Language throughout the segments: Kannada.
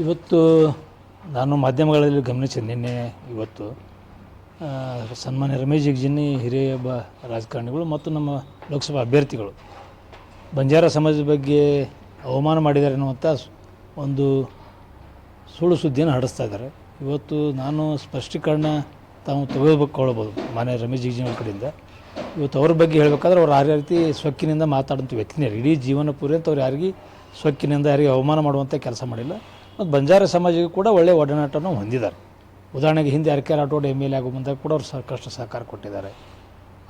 ಇವತ್ತು ನಾನು ಮಾಧ್ಯಮಗಳಲ್ಲಿ ಗಮನಿಸಿದೆ ನಿನ್ನೆ ಇವತ್ತು. ಆ, ಸನ್ಮಾನ್ಯ ರಮೇಶ್ ಜಿಗ್ಜಿನಿ ಹಿರಿಯ ಒಬ್ಬ ರಾಜಕಾರಣಿಗಳು ಮತ್ತು ನಮ್ಮ ಲೋಕಸಭಾ ಅಭ್ಯರ್ಥಿಗಳು. ಬಂಜಾರ ಸಮಾಜದ ಬಗ್ಗೆ ಅವಮಾನ ಮಾಡಿದ್ದಾರೆ ಅನ್ನುವಂಥ ಒಂದು ಸುಳ್ಳು ಸುದ್ದಿಯನ್ನು ಹಡಿಸ್ತಾ ಇದ್ದಾರೆ. ಇವತ್ತು ನಾನು ಸ್ಪಷ್ಟೀಕರಣ ತಾವು ತಗೋಬೇಕೊಳ್ಳಬಹುದು ಮಾನ್ಯ ರಮೇಶ್ ಜಿಗ್ಜಿನ ಕಡೆಯಿಂದ. ಇವತ್ತು ಅವ್ರ ಬಗ್ಗೆ ಹೇಳಬೇಕಾದ್ರೆ ಅವ್ರು ಯಾರ್ಯಾವ ರೀತಿ ಸೊಕ್ಕಿನಿಂದ ಮಾತಾಡುವಂಥ ವ್ಯಕ್ತಿನೇ ಇಡೀ ಜೀವನ ಪೂರ್ತಿ ಅವ್ರು ಯಾರಿಗೆ ಸೊಕ್ಕಿನಿಂದ ಯಾರಿಗೆ ಅವಮಾನ ಮಾಡುವಂಥ ಕೆಲಸ ಮಾಡಿಲ್ಲ. ಮತ್ತು ಬಂಜಾರ ಸಮಾಜಕ್ಕೆ ಕೂಡ ಒಳ್ಳೆಯ ಒಡನಾಟವನ್ನು ಹೊಂದಿದ್ದಾರೆ. ಉದಾಹರಣೆಗೆ ಹಿಂದೆ R K Rathod M L A ಆಗೋ ಮುಂದೆ ಕೂಡ ಅವ್ರು ಸಾಕಷ್ಟು ಸಹಕಾರ ಕೊಟ್ಟಿದ್ದಾರೆ.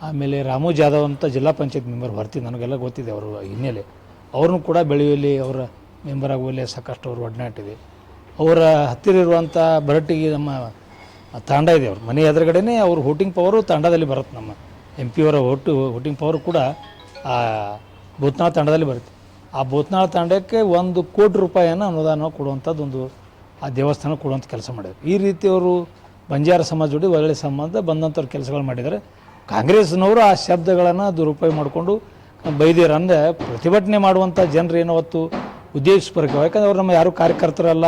ಆಮೇಲೆ ರಾಮು ಜಾಧವ್ ಅಂತ ಜಿಲ್ಲಾ ಪಂಚಾಯತ್ ಮೆಂಬರ್ ಬರ್ತಿ ನನಗೆಲ್ಲ ಗೊತ್ತಿದೆ ಅವರು ಹಿನ್ನೆಲೆ. ಅವ್ರನ್ನೂ ಕೂಡ ಬೆಳೆಯುವಲ್ಲಿ ಅವರ ಮೆಂಬರ್ ಆಗುವಲ್ಲಿ ಸಾಕಷ್ಟು ಅವರು ಒಡನಾಟಿದೆ. ಅವರ ಹತ್ತಿರ ಇರುವಂಥ ಬರಟಿಗೆ ನಮ್ಮ ತಾಂಡ ಇದೆ ಅವ್ರ. ಮನೆ ಎದುರುಗಡೆನೇ ಅವ್ರ ವೋಟಿಂಗ್ ಪವರು ತಾಂಡದಲ್ಲಿ ಬರುತ್ತೆ ನಮ್ಮ ಎಂ ಪಿ ಅವರ ಓಟು ವೋಟಿಂಗ್ ಪವರ್ ಕೂಡ ಆ ಭೂತ್ನಾಳ ತಾಂಡದಲ್ಲಿ ಬರುತ್ತೆ. ಆ ಭೂತ್ನಾಳ ತಾಂಡಕ್ಕೆ ಒಂದು ಕೋಟಿ ರೂಪಾಯಿಯನ್ನು ಅನುದಾನ ಕೊಡುವಂಥದ್ದು ಒಂದು ಆ ದೇವಸ್ಥಾನ ಕೊಡುವಂಥ ಕೆಲಸ ಮಾಡಿದರು. ಈ ರೀತಿ ಅವರು ಬಂಜಾರ ಸಮಾಜ ಜೋಡಿ ಒಳ್ಳೆ ಸಂಬಂಧ ಬಂದಂಥವ್ರ ಕೆಲಸಗಳು ಮಾಡಿದ್ದಾರೆ. ಕಾಂಗ್ರೆಸ್ನವರು ಆ ಶಬ್ದಗಳನ್ನು ದುರುಪಯೋಗ ಮಾಡಿಕೊಂಡು ಬೈದಿರ ಅಂದರೆ ಪ್ರತಿಭಟನೆ ಮಾಡುವಂಥ ಜನರು ಏನೋ ಹೊತ್ತು ಉದ್ದೇಶಪೂರ್ವಕ ಯಾಕಂದ್ರೆ ಅವ್ರು ನಮ್ಮ ಯಾರು ಕಾರ್ಯಕರ್ತರಲ್ಲ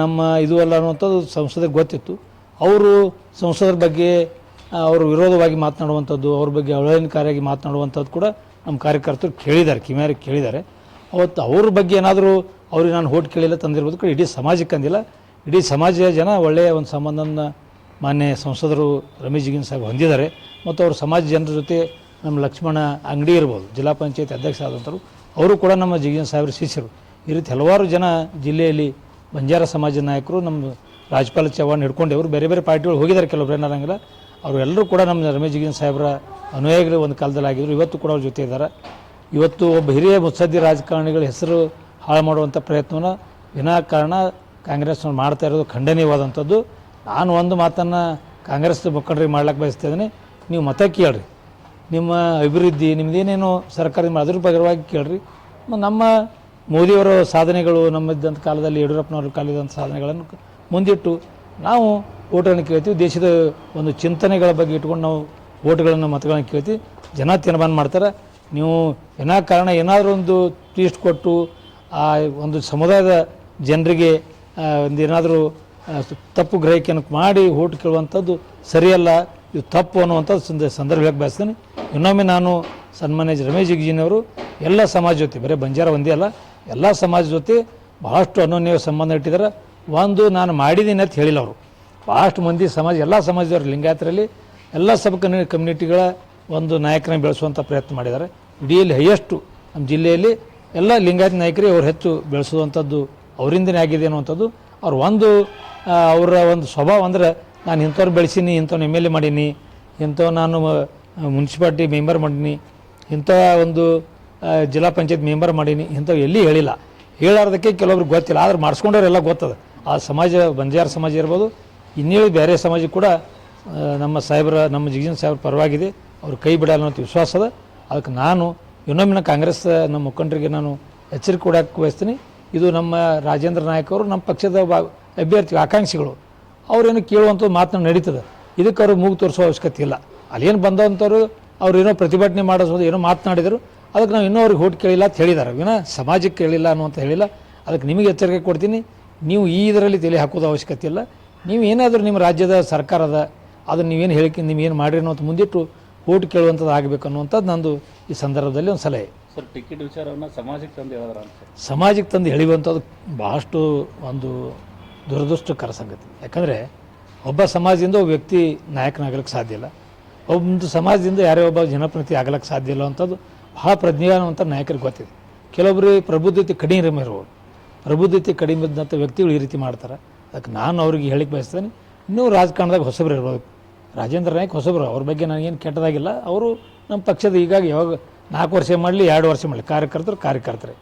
ನಮ್ಮ ಇದು ಅಲ್ಲ ಅನ್ನುವಂಥದ್ದು ಸಂಸದಕ್ಕೆ ಗೊತ್ತಿತ್ತು. ಅವರು ಸಂಸದರ ಬಗ್ಗೆ ಅವರು ವಿರೋಧವಾಗಿ ಮಾತನಾಡುವಂಥದ್ದು, ಅವ್ರ ಬಗ್ಗೆ ಅವಹೇಳನಕಾರಿಯಾಗಿ ಮಾತನಾಡುವಂಥದ್ದು ಕೂಡ ನಮ್ಮ ಕಾರ್ಯಕರ್ತರು ಕೇಳಿದ್ದಾರೆ ಕಿಮ್ಯಾರಿ ಕೇಳಿದ್ದಾರೆ. ಅವತ್ತು ಅವ್ರ ಬಗ್ಗೆ ಏನಾದರೂ ಅವ್ರಿಗೆ ನಾನು ಹೋಟ್ ಕೇಳಿಲ್ಲ ತಂದಿರ್ಬೋದು ಕೂಡ ಇಡೀ ಸಮಾಜಕ್ಕೆ ಅಂದಿಲ್ಲ. ಇಡೀ ಸಮಾಜದ ಜನ ಒಳ್ಳೆಯ ಒಂದು ಸಂಬಂಧನ ಮಾನ್ಯ ಸಂಸದರು ರಮೇಶ್ ಜಿಗಿನ್ ಸಾಹೇಬ್ ಹೊಂದಿದ್ದಾರೆ. ಮತ್ತು ಅವರು ಸಮಾಜ ಜನರ ಜೊತೆ ನಮ್ಮ ಲಕ್ಷ್ಮಣ ಅಂಗಡಿ ಇರ್ಬೋದು, ಜಿಲ್ಲಾ ಪಂಚಾಯತ್ ಅಧ್ಯಕ್ಷ ಆದಂಥವ್ರು ಅವರು ಕೂಡ ನಮ್ಮ ಜಿಗಿನ್ ಸಾಹೇಬ್ರ ಶಿಷ್ಯರು. ಈ ರೀತಿ ಹಲವಾರು ಜನ ಜಿಲ್ಲೆಯಲ್ಲಿ ಬಂಜಾರ ಸಮಾಜದ ನಾಯಕರು ನಮ್ಮ ರಾಜ್ಪಾಲ್ ಚವ್ಹಾಣ್ ಹಿಡ್ಕೊಂಡೆ ಅವರು ಬೇರೆ ಬೇರೆ ಪಾರ್ಟಿಗಳು ಹೋಗಿದ್ದಾರೆ. ಕೆಲವೊಬ್ರು ಏನಾರಂಗಿಲ್ಲ. ಅವರು ಎಲ್ಲರೂ ಕೂಡ ನಮ್ಮ ರಮೇಶ್ ಜಿಗಿನ್ ಸಾಹೇಬ್ರ ಅನುಯಾಯಿಗಳು ಒಂದು ಕಾಲದಲ್ಲಿ ಆಗಿದ್ದರು ಇವತ್ತು ಕೂಡ ಅವ್ರ ಜೊತೆ ಇದ್ದಾರೆ. ಇವತ್ತು ಒಬ್ಬ ಹಿರಿಯ ಮುತ್ಸದ್ದಿ ರಾಜಕಾರಣಿಗಳ ಹೆಸರು ಹಾಳು ಮಾಡುವಂಥ ಪ್ರಯತ್ನವನ್ನು ವಿನಾಕಾರಣ ಕಾಂಗ್ರೆಸ್ನವ್ರು ಮಾಡ್ತಾ ಇರೋದು ಖಂಡನೀಯವಾದಂಥದ್ದು. ನಾನು ಒಂದು ಮಾತನ್ನು ಕಾಂಗ್ರೆಸ್ ಮುಖಂಡರಿಗೆ ಮಾಡ್ಲಿಕ್ಕೆ ಬಯಸ್ತಾ ಇದ್ದೀನಿ. ನೀವು ಮತ ಕೇಳ್ರಿ. ನಿಮ್ಮ ಅಭಿವೃದ್ಧಿ ನಿಮ್ಮದೇನೇನು ಸರ್ಕಾರದ ಮೇಲೆ ಅದ್ರ ಬಗರವಾಗಿ ಕೇಳ್ರಿ. ನಮ್ಮ ಮೋದಿಯವರ ಸಾಧನೆಗಳು ನಮ್ಮದ್ದಂಥ ಕಾಲದಲ್ಲಿ ಯಡಿಯೂರಪ್ಪನವ್ರ ಕಾಲದಂಥ ಸಾಧನೆಗಳನ್ನು ಮುಂದಿಟ್ಟು ನಾವು ಓಟನ್ನು ಕೇಳ್ತೀವಿ. ದೇಶದ ಒಂದು ಚಿಂತನೆಗಳ ಬಗ್ಗೆ ಇಟ್ಕೊಂಡು ನಾವು ಓಟ್ಗಳನ್ನು ಮತಗಳನ್ನು ಕೇಳ್ತೀವಿ. ಜನ ತೀರ್ಮಾನ ಮಾಡ್ತಾರೆ. ನೀವು ವಿನಾಕಾರಣ ಏನಾದರೂ ಒಂದು ಟ್ವೀಸ್ಟ್ ಕೊಟ್ಟು ಆ ಒಂದು ಸಮುದಾಯದ ಜನರಿಗೆ ಒಂದು ಏನಾದರೂ ತಪ್ಪು ಗ್ರಹಿಕೆಯನ್ನು ಮಾಡಿ ಓಟ್ ಕೇಳುವಂಥದ್ದು ಸರಿಯಲ್ಲ, ಇದು ತಪ್ಪು ಅನ್ನುವಂಥದ್ದು ಸಂದ ಸಂದರ್ಭಕ್ಕೆ ಬಯಸ್ತೀನಿ. ಇನ್ನೊಮ್ಮೆ ನಾನು ಸನ್ಮಾನ್ಯ ರಮೇಶ್ ಜಿಗ್ಜಿನವರು, ಎಲ್ಲ ಸಮಾಜ ಜೊತೆ, ಬರೀ ಬಂಜಾರ ಒಂದೇ ಅಲ್ಲ, ಎಲ್ಲ ಸಮಾಜ ಜೊತೆ ಬಹಳಷ್ಟು ಅನನ್ಯ ಸಂಬಂಧ ಇಟ್ಟಿದ್ದಾರೆ. ಒಂದು ನಾನು ಮಾಡಿದ್ದೀನಿ ಅಂತ ಹೇಳಿಲ್ಲ ಅವರು. ಭಾಳಷ್ಟು ಮಂದಿ ಸಮಾಜ, ಎಲ್ಲ ಸಮಾಜದವರು ಲಿಂಗಾಯತರಲ್ಲಿ ಎಲ್ಲ ಸಬ್ ಕಮ್ಯೂ ಕಮ್ಯುನಿಟಿಗಳ ಒಂದು ನಾಯಕನ ಬೆಳೆಸುವಂಥ ಪ್ರಯತ್ನ ಮಾಡಿದ್ದಾರೆ. ಇಡೀಲಿ ಹೈಯೆಸ್ಟು ನಮ್ಮ ಜಿಲ್ಲೆಯಲ್ಲಿ ಎಲ್ಲ ಲಿಂಗಾಯತ ನಾಯಕರೇ ಅವ್ರು ಹೆಚ್ಚು ಬೆಳೆಸುವಂಥದ್ದು ಅವರಿಂದನೇ ಆಗಿದೆ ಅನ್ನುವಂಥದ್ದು. ಅವ್ರು ಒಂದು ಅವರ ಒಂದು ಸ್ವಭಾವ ಅಂದರೆ ನಾನು ಇಂಥವ್ರು ಬೆಳೆಸೀನಿ, ಇಂಥವ್ನ ಎಂ ಎಲ್ ಎ ಮಾಡೀನಿ ಇಂಥವ್ ನಾನು ಮುನ್ಸಿಪಾಲ್ಟಿ ಮೆಂಬರ್ ಮಾಡೀನಿ, ಇಂಥ ಒಂದು ಜಿಲ್ಲಾ ಪಂಚಾಯತ್ ಮೆಂಬರ್ ಮಾಡೀನಿ, ಇಂಥವು ಎಲ್ಲಿ ಹೇಳಿಲ್ಲ. ಹೇಳಾರ್ದಕ್ಕೆ ಕೆಲವೊಬ್ರಿಗೆ ಗೊತ್ತಿಲ್ಲ, ಆದ್ರೆ ಮಾಡಿಸ್ಕೊಂಡವ್ರೆಲ್ಲ ಗೊತ್ತದ. ಆ ಸಮಾಜ, ಬಂಜಾರ ಸಮಾಜ ಇರ್ಬೋದು ಇನ್ನೇಳು ಬೇರೆ ಸಮಾಜ ಕೂಡ ನಮ್ಮ ಸಾಹೇಬರ, ನಮ್ಮ ಜಿಗಿನ ಸಾಹೇಬ್ರ ಪರವಾಗಿದೆ. ಅವ್ರು ಕೈ ಬಿಡಲ್ಲ ಅನ್ನೋ ವಿಶ್ವಾಸ ಅದ. ಅದಕ್ಕೆ ನಾನು ಇನ್ನೊಮ್ಮೆ ಕಾಂಗ್ರೆಸ್, ನಮ್ಮ ಮುಖಂಡರಿಗೆ ನಾನು ಎಚ್ಚರಿಕೆ ಕೊಡೋಕ್ಕೆ ಬಯಸ್ತೀನಿ ಇದು ನಮ್ಮ ರಾಜೇಂದ್ರ ನಾಯಕ್ ಅವರು ನಮ್ಮ ಪಕ್ಷದ ಅಭ್ಯರ್ಥಿ ಆಕಾಂಕ್ಷಿಗಳು. ಅವ್ರೇನು ಕೇಳುವಂಥದ್ದು ಮಾತನ್ನ ನಡೀತದೆ. ಇದಕ್ಕೆ ಅವರು ಮೂಗು ತೋರಿಸೋ ಅವಶ್ಯಕತೆ ಇಲ್ಲ. ಅಲ್ಲೇನು ಬಂದಂಥವ್ರು ಅವ್ರು ಏನೋ ಪ್ರತಿಭಟನೆ ಮಾಡೋದು ಏನೋ ಮಾತನಾಡಿದರು ಅದಕ್ಕೆ ನಾವು ಇನ್ನೂ ಅವ್ರಿಗೆ ಹೋಟ್ ಕೇಳಿಲ್ಲ ಅಂತ ಹೇಳಿದ್ದಾರೆ. ವಿನ ಸಮಾಜಕ್ಕೆ ಕೇಳಿಲ್ಲ ಅನ್ನುವಂತ ಹೇಳಿಲ್ಲ. ಅದಕ್ಕೆ ನಿಮಗೆ ಎಚ್ಚರಿಕೆ ಕೊಡ್ತೀನಿ. ನೀವು ಈ ಇದರಲ್ಲಿ ತಲೆ ಹಾಕೋದು ಅವಶ್ಯಕತೆ ಇಲ್ಲ. ನೀವು ಏನಾದರೂ ನಿಮ್ಮ ರಾಜ್ಯದ ಸರ್ಕಾರದ ಅದನ್ನು ನೀವೇನು ಹೇಳಿಕೆ ನೀವೇನು ಮಾಡಿರಿ ಅನ್ನೋದು ಮುಂದಿಟ್ಟು ಓಟ್ ಕೇಳುವಂಥದ್ದು ಆಗಬೇಕು ಅನ್ನುವಂಥದ್ದು ನಂದು ಈ ಸಂದರ್ಭದಲ್ಲಿ ಒಂದು ಸಲಹೆ. ಸರ್ ಟಿಕೆಟ್ ವಿಚಾರವನ್ನು ಸಮಾಜಕ್ಕೆ ತಂದು ಹೇಳಿದ್ರ ಅಂತ. ಸಮಾಜಕ್ಕೆ ತಂದು ಹೇಳುವಂಥದ್ದು ಬಹಳಷ್ಟು ಒಂದು ದುರದೃಷ್ಟಕರ ಸಂಗತಿ. ಯಾಕಂದರೆ ಒಬ್ಬ ಸಮಾಜದಿಂದ ಒಬ್ಬ ವ್ಯಕ್ತಿ ನಾಯಕನಾಗಲಿಕ್ಕೆ ಸಾಧ್ಯ ಇಲ್ಲ. ಒಂದು ಸಮಾಜದಿಂದ ಯಾರೇ ಒಬ್ಬ ಜನಪ್ರತಿನಿಧಿ ಆಗಲಿಕ್ಕೆ ಸಾಧ್ಯ ಇಲ್ಲ ಅಂಥದ್ದು ಬಹಳ ಪ್ರಜ್ಞಾನವಂತ ನಾಯಕರಿಗೆ ಗೊತ್ತಿದೆ. ಕೆಲವೊಬ್ಬರು ಪ್ರಬುದ್ಧತೆ ಕಡಿಮೆ ಇರೋರು. ಪ್ರಬುದ್ಧತೆ ಕಡಿಮೆ ಇದ್ದಂಥ ವ್ಯಕ್ತಿಗಳು ಈ ರೀತಿ ಮಾಡ್ತಾರೆ. ಅದಕ್ಕೆ ನಾನು ಅವ್ರಿಗೆ ಹೇಳಿಕ್ಕೆ ಬಯಸ್ತೇನೆ, ಇನ್ನೂ ರಾಜಕಾರಣದಾಗ ಹೊಸಬ್ರು ಇರ್ಬೋದು. ರಾಜೇಂದ್ರ ನಾಯ್ಕ ಹೊಸಬ್ರು, ಅವ್ರ ಬಗ್ಗೆ ನನಗೇನು ಕೆಟ್ಟದಾಗಿಲ್ಲ. ಅವರು ನಮ್ಮ ಪಕ್ಷದ ಈಗಾಗಿ ಯಾವಾಗ ನಾಲ್ಕು ವರ್ಷ ಮಾಡಲಿ, ಎರಡು ವರ್ಷ ಮಾಡಲಿ, ಕಾರ್ಯಕರ್ತರು ಕಾರ್ಯಕರ್ತರೆ.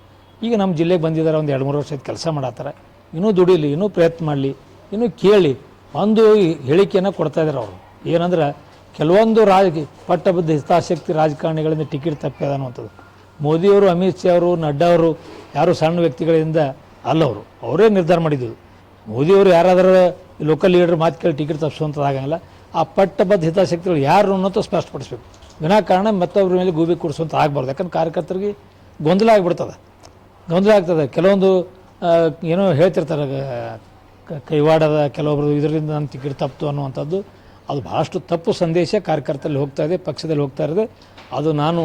ಈಗ ನಮ್ಮ ಜಿಲ್ಲೆಗೆ ಬಂದಿದ್ದಾರೆ, ಒಂದು ಎರಡು ಮೂರು ವರ್ಷದ ಕೆಲಸ ಮಾಡತ್ತಾರೆ. ಇನ್ನೂ ದುಡೀಲಿ, ಇನ್ನೂ ಪ್ರಯತ್ನ ಮಾಡಲಿ, ಇನ್ನೂ ಕೇಳಿ, ಒಂದು ಹೇಳಿಕೆಯನ್ನು ಕೊಡ್ತಾ ಇದ್ದಾರೆ ಅವರು. ಏನಂದ್ರೆ, ಕೆಲವೊಂದು ರಾಜ ಪಟ್ಟಬದ್ಧ ಹಿತಾಸಕ್ತಿ ರಾಜಕಾರಣಿಗಳಿಂದ ಟಿಕೆಟ್ ತಪ್ಪಿದ ಅನ್ನುವಂಥದ್ದು. ಮೋದಿಯವರು, ಅಮಿತ್ ಶಾ ಅವರು, ನಡ್ಡಾ ಅವರು, ಯಾರು ಸಣ್ಣ ವ್ಯಕ್ತಿಗಳಿಂದ ಅಲ್ಲ ಅವರು. ಅವರೇ ನಿರ್ಧಾರ ಮಾಡಿದ್ದು. ಮೋದಿಯವರು ಯಾರಾದರೂ ಲೋಕಲ್ ಲೀಡರ್ ಮಾತು ಕೇಳಿ ಟಿಕೆಟ್ ತಪ್ಪಿಸುವಂಥದ್ದು ಆಗಂಗಿಲ್ಲ. ಆ ಪಟ್ಟಬದ್ಧ ಹಿತಾಸಕ್ತಿಗಳು ಯಾರು ಅನ್ನೋದು ಸ್ಪಷ್ಟಪಡಿಸ್ಬೇಕು. ವಿನಾಕಾರಣ ಮತ್ತೊಬ್ಬರ ಮೇಲೆ ಗೂಬಿ ಕೊಡಿಸುವಂಥ ಆಗಬಾರ್ದು. ಯಾಕಂದ್ರೆ ಕಾರ್ಯಕರ್ತರಿಗೆ ಗೊಂದಲ ಆಗಿಬಿಡ್ತದೆ. ಗೊಂದಲ ಆಗ್ತದೆ. ಕೆಲವೊಂದು ಏನೋ ಹೇಳ್ತಿರ್ತಾರೆ ಕೈವಾಡದ ಕೆಲವೊಬ್ಬರು ಇದರಿಂದ ನನ್ನ ಟಿಕೆಟ್ ತಪ್ಪಿತು ಅನ್ನುವಂಥದ್ದು. ಅದು ಭಾಳಷ್ಟು ತಪ್ಪು ಸಂದೇಶ ಕಾರ್ಯಕರ್ತರಲ್ಲಿ ಹೋಗ್ತಾ ಇದೆ, ಪಕ್ಷದಲ್ಲಿ ಹೋಗ್ತಾ ಇದೆ. ಅದು ನಾನು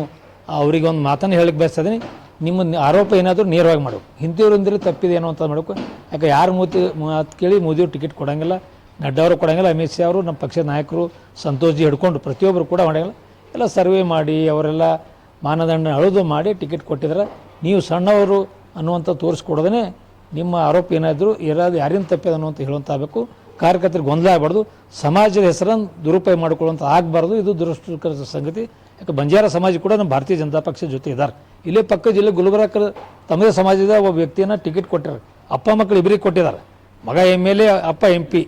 ಅವರಿಗೆ ಒಂದು ಮಾತನ್ನು ಹೇಳಕ್ಕೆ ಬಯಸ್ತಾ ಇದ್ದೀನಿ. ನಿಮ್ಮ ಆರೋಪ ಏನಾದರೂ ನೇರವಾಗಿ ಮಾಡಬೇಕು ಹಿಂದಿಯವರಿಂದಲೇ ತಪ್ಪಿದೆ ಏನೋ ಅಂತ ಮಾಡಬೇಕು. ಯಾಕೆ ಯಾರು ಮೂತಿ ಮಾತು ಕೇಳಿ ಮೋದಿಯವ್ರು ಟಿಕೆಟ್ ಕೊಡೋಂಗಿಲ್ಲ. ನಡ್ಡವರು ಕೊಡೋಂಗಿಲ್ಲ, ಅಮಿತ್ ಶಾ ಅವರು, ನಮ್ಮ ಪಕ್ಷದ ನಾಯಕರು ಸಂತೋಷ್ ಜಿ ಹಿಡ್ಕೊಂಡು ಪ್ರತಿಯೊಬ್ಬರು ಕೂಡ ಮಾಡೋಂಗಿಲ್ಲ. ಎಲ್ಲ ಸರ್ವೆ ಮಾಡಿ, ಅವರೆಲ್ಲ ಮಾನದಂಡ ಅಳದು ಮಾಡಿ ಟಿಕೆಟ್ ಕೊಟ್ಟಿದ್ರೆ ನೀವು ಸಣ್ಣವರು ಅನ್ನುವಂಥ ತೋರಿಸ್ಕೊಡೋದೇ ನಿಮ್ಮ ಆರೋಪ ಏನಾದರೂ ಯಾರಾದ್ರು ಯಾರಿಂದ ತಪ್ಪಿದೆ ಅನ್ನುವಂಥ ಹೇಳುವಂಥ ಆಗಬೇಕು ಕಾರ್ಯಕರ್ತರಿಗೆ ಗೊಂದಲ ಆಗಬಾರ್ದು, ಸಮಾಜದ ಹೆಸರನ್ನು ದುರುಪಯೋಗ ಮಾಡಿಕೊಳ್ಳುವಂಥ ಆಗಬಾರ್ದು. ಇದು ದುರಸ್ತುಕರ ಸಂಗತಿ. ಯಾಕೆ ಬಂಜಾರ ಸಮಾಜ ಕೂಡ ನಮ್ಮ ಭಾರತೀಯ ಜನತಾ ಪಕ್ಷದ ಜೊತೆ ಇದ್ದಾರೆ. ಇಲ್ಲೇ ಪಕ್ಕ ಜಿಲ್ಲೆ ಗುಲ್ಬರ್ಗ ತಮ್ಮದೇ ಸಮಾಜದ ಒಬ್ಬ ವ್ಯಕ್ತಿಯನ್ನು ಟಿಕೆಟ್ ಕೊಟ್ಟಿದ್ದಾರೆ. ಅಪ್ಪ ಮಕ್ಕಳು ಇಬ್ಬರಿಗೆ ಕೊಟ್ಟಿದ್ದಾರೆ. ಮಗ ಎಂ ಎಲ್ ಎ ಅಪ್ಪ ಎಂ ಪಿ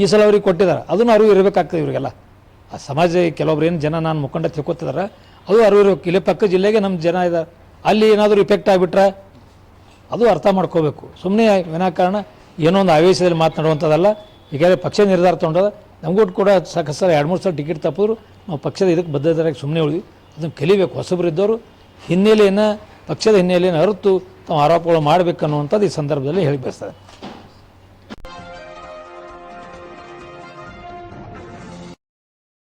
ಈ ಸಲ ಅವ್ರಿಗೆ ಕೊಟ್ಟಿದ್ದಾರೆ. ಅದನ್ನು ಅರಿವು ಇರಬೇಕಾಗ್ತದೆ ಇವರಿಗೆಲ್ಲ. ಆ ಸಮಾಜ ಕೆಲವೊಬ್ರು ಏನು ಜನ ನಾನು ಮುಖಂಡ ತಿಳ್ಕೊತಿದ್ದಾರೆ, ಅದು ಅರಿವು ಇರಬೇಕು. ಇಲ್ಲೇ ಪಕ್ಕ ಜಿಲ್ಲೆಗೆ ನಮ್ಮ ಜನ ಇದ್ದಾರೆ. ಅಲ್ಲಿ ಏನಾದರೂ ಇಫೆಕ್ಟ್ ಆಗಿಬಿಟ್ರೆ ಅದು ಅರ್ಥ ಮಾಡ್ಕೋಬೇಕು. ಸುಮ್ಮನೆ ವಿನಾಕಾರಣ ಏನೋ ಒಂದು ಆವೇಶದಲ್ಲಿ ಮಾತನಾಡುವಂಥದ್ದಲ್ಲ. ಈಗಾಗಲೇ ಪಕ್ಷ ನಿರ್ಧಾರ ತೊಗೊಂಡದ ನಮಗೂ ಕೂಡ ಸಾಕು ಸಲ ಎರಡು, ಮೂರು ಸಲ ಟಿಕೆಟ್ ತಪ್ಪಿದ್ರು. ನಾವು ಪಕ್ಷದ ಇದಕ್ಕೆ ಬದ್ಧತರಾಗಿ ಸುಮ್ಮನೆ ಉಳಿದ್ವಿ. ಅದನ್ನು ಕಲಿಬೇಕು. ಹೊಸಬ್ರು ಇದ್ದವರು ಹಿನ್ನೆಲೆಯನ್ನು, ಪಕ್ಷದ ಹಿನ್ನೆಲೆಯನ್ನು ಅರಿತು ತಾವು ಆರೋಪಗಳು ಮಾಡಬೇಕನ್ನುವಂಥದ್ದು ಈ ಸಂದರ್ಭದಲ್ಲಿ ಹೇಳಿ ಬಯಸ್ತಾರೆ